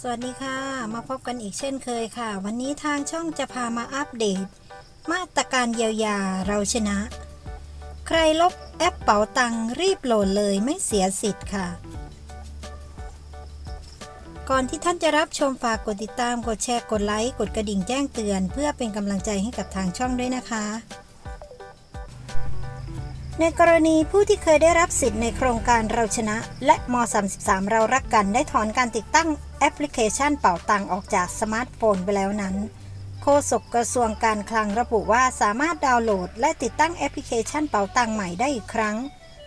สวัสดีค่ะ มาพบกันอีกเช่นเคยค่ะ วันนี้ทางช่องจะพามาอัปเดต มาตรการเยียวยาเราชนะ ใครลบแอปเป๋าตังรีบโหลดเลยไม่เสียสิทธิ์ค่ะ ก่อนที่ท่านจะรับชมฝากกดติดตามกดแชร์กดไลค์กดกระดิ่งแจ้งเตือน เพื่อเป็นกำลังใจให้กับทางช่องด้วยนะคะในกรณีผู้ที่เคยได้รับสิทธิ์ในโครงการเราชนะ และม 33 เรารักกันได้ถอนการติดตั้ง อปพลิเคชันเป่าตังออกจากสมาร์ทโฟนไปแล้วนั้นโฆษกกระทรวงการคลังระบุว่าสามารถดาวน์โหลด และติดตั้งแอปพลิเคชันเป่าตังใหม่ได้อีกครั้ง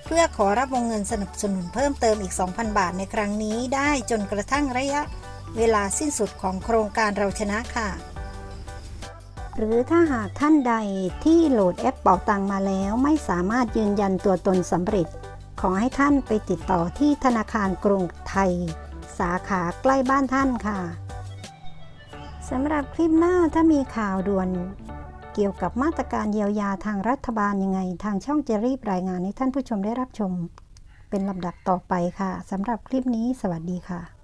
เพื่อขอรับวงเงินสนับสนุนเพิ่มเติมอีก 2,000 บาทในครั้งนี้ได้จนกระทั่งระยะเวลาสิ้นสุดของโครงการเราชนะค่ะ หรือถ้าหากท่านใดที่โหลดแอปเป่าตังมาแล้วไม่สามารถยืนยันตัวตนสำเร็จ ขอให้ท่านไปติดต่อที่ธนาคารกรุงไทย สาขาใกล้บ้านท่านค่ะสำหรับคลิปหน้าถ้ามีข่าวด่วนเกี่ยวกับมาตรการเยียวยาทางรัฐบาลยังไง ทางช่องจะรีบรายงานให้ท่านผู้ชมได้รับชม เป็นลำดับต่อไปค่ะสำหรับคลิปนี้สวัสดีค่ะ